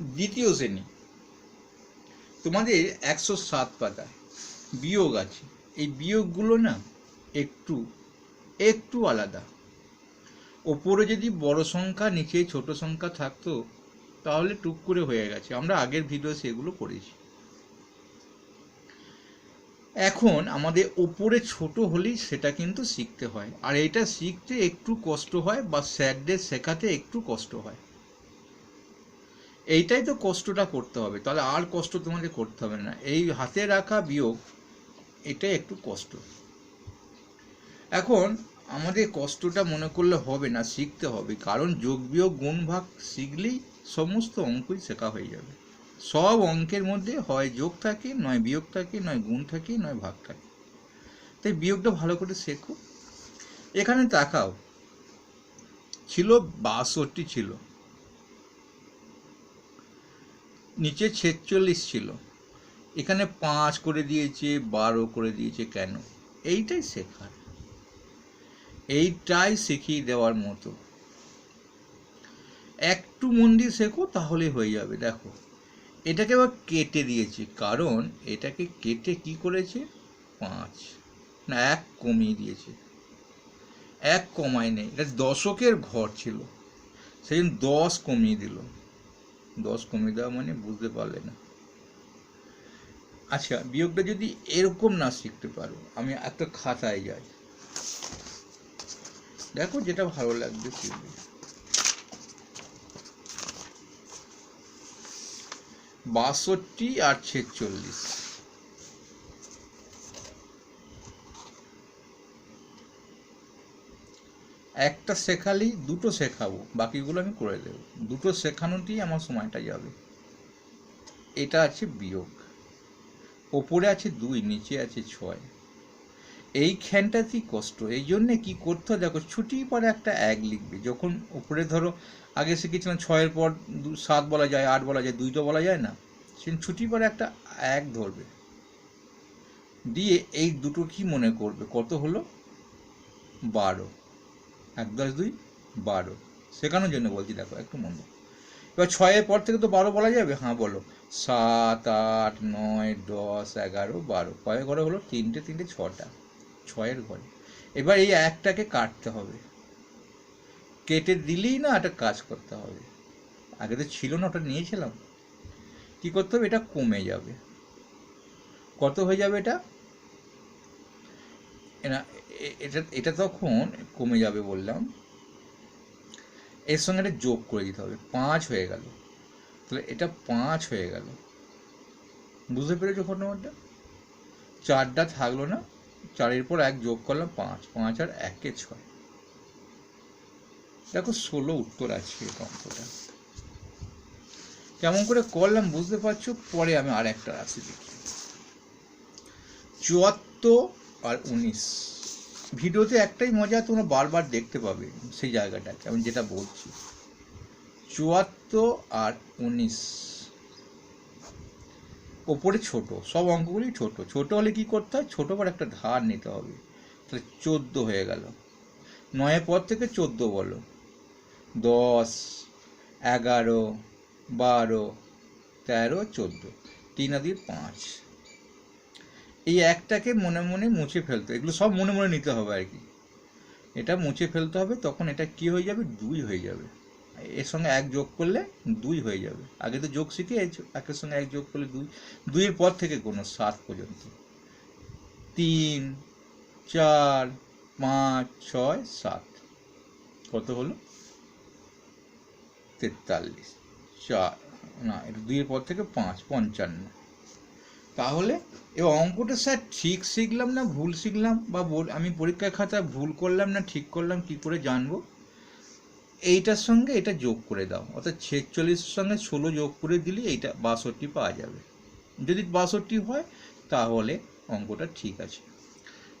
দ্বিতীয় শ্রেণি। তোমাদের একশো সাত পাতা বিয়োগ আছে। এই বিয়োগগুলো না একটু একটু আলাদা। ওপরে যদি বড় সংখ্যা, নিচে ছোট সংখ্যা থাকতো, তাহলে টুক করে হয়ে গেছে। আমরা আগের ভিডিও সেগুলো করেছি। এখন আমাদের ওপরে ছোট হলেই সেটা কিন্তু শিখতে হয়। আর এটা শিখতে একটু কষ্ট হয় বা স্যারদের শেখাতে একটু কষ্ট হয়। এইটাই তো কষ্টটা করতে হবে। তাহলে আর কষ্ট তোমাকে করতে হবে না। এই হাতে রাখা বিয়োগ, এটাই একটু কষ্ট। এখন আমাদের কষ্টটা মনে করলে হবে না, শিখতে হবে। কারণ যোগ বিয়োগ গুণ ভাগ শিখলেই সমস্ত অঙ্কই শেখা হয়ে যাবে। সব অঙ্কের মধ্যে হয় যোগ থাকে, নয় বিয়োগ থাকে, নয় গুণ থাকে, নয় ভাগ থাকে। তাই বিয়োগটা ভালো করে শেখো। এখানে তাকাও। ছিল বাষট্টি ছিল। নিচে ছেচল্লিশ ছিল। এখানে পাঁচ করে দিয়েছে, বারো করে দিয়েছে কেন? এইটাই শেখার। এইটাই শিখিয়ে দেওয়ার মতো। একটু মন দিয়ে শেখো, তাহলে হয়ে যাবে। দেখো, এটাকে আবার কেটে দিয়েছে। কারণ এটাকে কেটে কি করেছে? পাঁচ। না, এক কমিয়ে দিয়েছে। এক কমায় নেই। এটা দশকের ঘর ছিল। সেই দশ কমিয়ে দিল। দশ কমে দেওয়া মানে বুঝতে পারলে না। আচ্ছা বিয়োগটা যদি এরকম না শিখতে পারো, আমি একটা খাতায় যাই। দেখো যেটা ভালো লাগবে শিখবে বাষট্টি আর ছেচল্লিশ। একটা শেখালেই দুটো শেখাবো, বাকিগুলো আমি করে দেবো। দুটো শেখানোতেই আমার সময়টা যাবে। এটা আছে বিয়োগ। ওপরে আছে দুই, নিচে আছে ছয়। এই এইখানটাতেই কষ্ট। এই জন্যে কি করতে দেখো, ছুটির পরে একটা এক লিখবে। যখন উপরে ধরো, আগে শিখেছিলাম ছয়ের পর দু, সাত বলা যায়, আট বলা যায়, দুই তো বলা যায় না। সে ছুটির পরে একটা এক ধরবে। দিয়ে এই দুটো কি মনে করবে? কত হলো? বারো। এক দশ দুই বারো। শেখানোর জন্য বলছি, দেখো, একটু মন। এবার ছয়ের পর থেকে তো বারো বলা যাবে? হ্যাঁ বলো। সাত, আট, নয়, দশ, এগারো, বারো। কয়েক ঘরে হলো? তিনটে তিনটে, ছটা। ছয়ের ঘরে। এবার এই একটাকে কাটতে হবে। কেটে দিলেই না একটা কাজ করতে হবে। আগে তো ছিল না, ওটা নিয়েছিলাম। কি করতে হবে? এটা কমে যাবে। কত হয়ে যাবে এটা? এ- এটা এটা তখন কমে যাবে বললাম। এর সঙ্গে একটা যোগ করে দিতে হবে। পাঁচ হয়ে গেল। তাহলে এটা পাঁচ হয়ে গেল। বুঝতে পেরেছ ঘটনাটা চারটা থাকল না। চারের পর এক যোগ করলাম পাঁচ। পাঁচ আর একে ছয়। দেখো ষোলো উত্তর আছে এই অঙ্কটা কেমন করে করলাম বুঝতে পারছ? পরে আমি আর একটা রাশি দেখি। চুয়াত্তর আর উনিশ। ভিডিওতে একটাই মজা, তোমরা বারবার দেখতে পাবে সেই জায়গাটাকে আমি যেটা বলছি। চুয়াত্তর আর উনিশ। ওপরে ছোট, সব অঙ্কগুলি ছোট। ছোট হলে কি করতে হয়? ছোট পর একটা ধার নিতে হবে। তাহলে চোদ্দ হয়ে গেল। নয়ের পর থেকে চোদ্দ বলো। দশ, এগারো, বারো, তেরো, চোদ্দ। তিন আদির পাঁচ। এই একটাকে মনে মনে মুছে ফেলতে, এগুলো সব মনে মনে নিতে হবে আর কি। এটা মুছে ফেলতে হবে, তখন এটা কি হয়ে যাবে? দুই হয়ে যাবে। এর সঙ্গে এক যোগ করলে দুই হয়ে যাবে। আগে তো যোগ শিখে একের সঙ্গে এক যোগ করলে দুই। দুইয়ের পর থেকে কোনো সাত পর্যন্ত। তিন, চার, পাঁচ, ছয়, সাত। কত হলো? তেতাল্লিশ। চার, না, এটা দুইয়ের পর থেকে পাঁচ, পঞ্চান্ন। তাহলে এ অঙ্কটা স্যার ঠিক শিখলাম না ভুল শিখলাম বা আমি পরীক্ষার খাতায় ভুল করলাম না ঠিক করলাম কি করে জানব? এইটার সঙ্গে এটা যোগ করে দাও, অর্থাৎ ছেচল্লিশের সঙ্গে ষোলো যোগ করে দিলে এইটা বাষট্টি পাওয়া যাবে। যদি বাষট্টি হয়, তাহলে অঙ্কটা ঠিক আছে।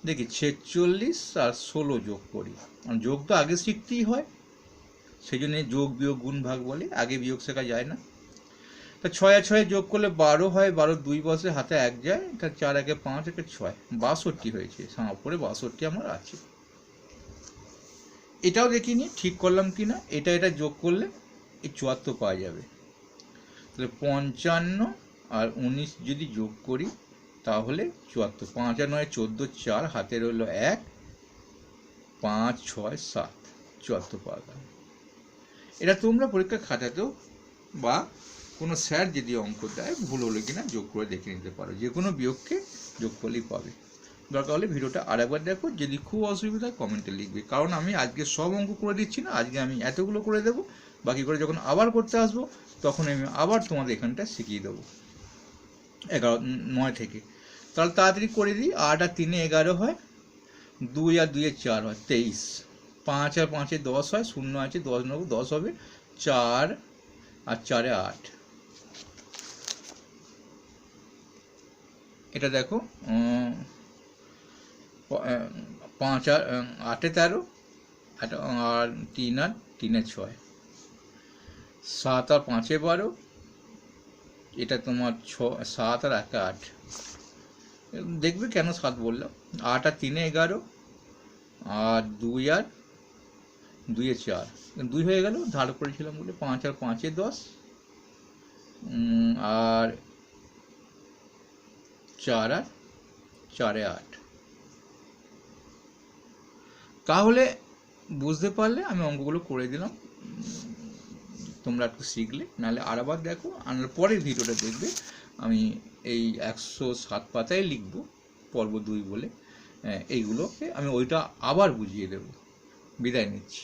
দেখি, ছেচল্লিশ আর ষোলো যোগ করি। যোগ তো আগে শিখতেই হয়, সেই জন্য যোগ, বিয়োগ, গুণ, ভাগ বলে, আগে বিয়োগ শেখা যায় না। তা ছয় আর ছয় যোগ করলে বারো হয়, বারো দুই বসে হাতে এক যায়, তা চার একে পাঁচ একে ছয়। বাষট্টি হয়েছে। হ্যাঁ উপরে বাষট্টি আমার আছে। এটাও দেখিনি, ঠিক করলাম কি না এটা এটা যোগ করলে এই চুয়াত্তর পাওয়া যাবে। তাহলে পঞ্চান্ন আর উনিশ যদি যোগ করি, তাহলে চুয়াত্তর। পাঁচ আর নয়, চোদ্দ, চার, হাতে রইল এক, পাঁচ, ছয়, সাত। চুয়াত্তর পাওয়া গেল। এটা তোমরা পরীক্ষা খাতাতেও বা কোনো স্যার যদি অঙ্ক দেয়, ভুল হলো কিনা যোগ করে দেখে নিতে পারো। যে কোনো বিয়োগকে যোগ করলেই পাবে। দরকার হলে ভিডিওটা আরেকবার দেখো। যদি খুব অসুবিধা হয়, কমেন্টে লিখবে। কারণ আমি আজকে সব অঙ্ক করে দিচ্ছি না, আজকে আমি এতগুলো করে দেবো। বাকি করে যখন আবার করতে আসব, তখন আমি আবার তোমাদের এখানটা শিখিয়ে দেবো। এগারো, নয় থেকে। তাহলে তাড়াতাড়ি করে দিই। আট আর তিনে এগারো হয়। দুই আর দুইয়ে চার হয়। তেইশ। পাঁচ আর পাঁচে দশ হয়। শূন্য আছে। দশ নেব দশ হবে। চার আর চারে আট। এটা দেখো পাঁচ আর আটে তেরো আর তিন আর তিনে ছয়। সাত আর পাঁচে বারো, এটা তোমার ছ, সাত আর একে আট। দেখবে কেন সাত বললাম আট আর তিনে এগারো, আর দুই আর দুইয়ে চার। দুই হয়ে গেল, ধার করেছিলাম বলে পাঁচ আর পাঁচে দশ আর চার আর চারে আট। তাহলে বুঝতে পারলে আমি অঙ্কগুলো করে দিলাম। তোমরা একটু শিখলে নাহলে আর আবার দেখো আর পরের ভিডিওটা দেখবে। আমি এই একশো সাত পাতায় লিখব পর্ব দুই বলে। হ্যাঁ, এইগুলোকে আমি ওইটা আবার বুঝিয়ে দেব। বিদায় নিচ্ছি।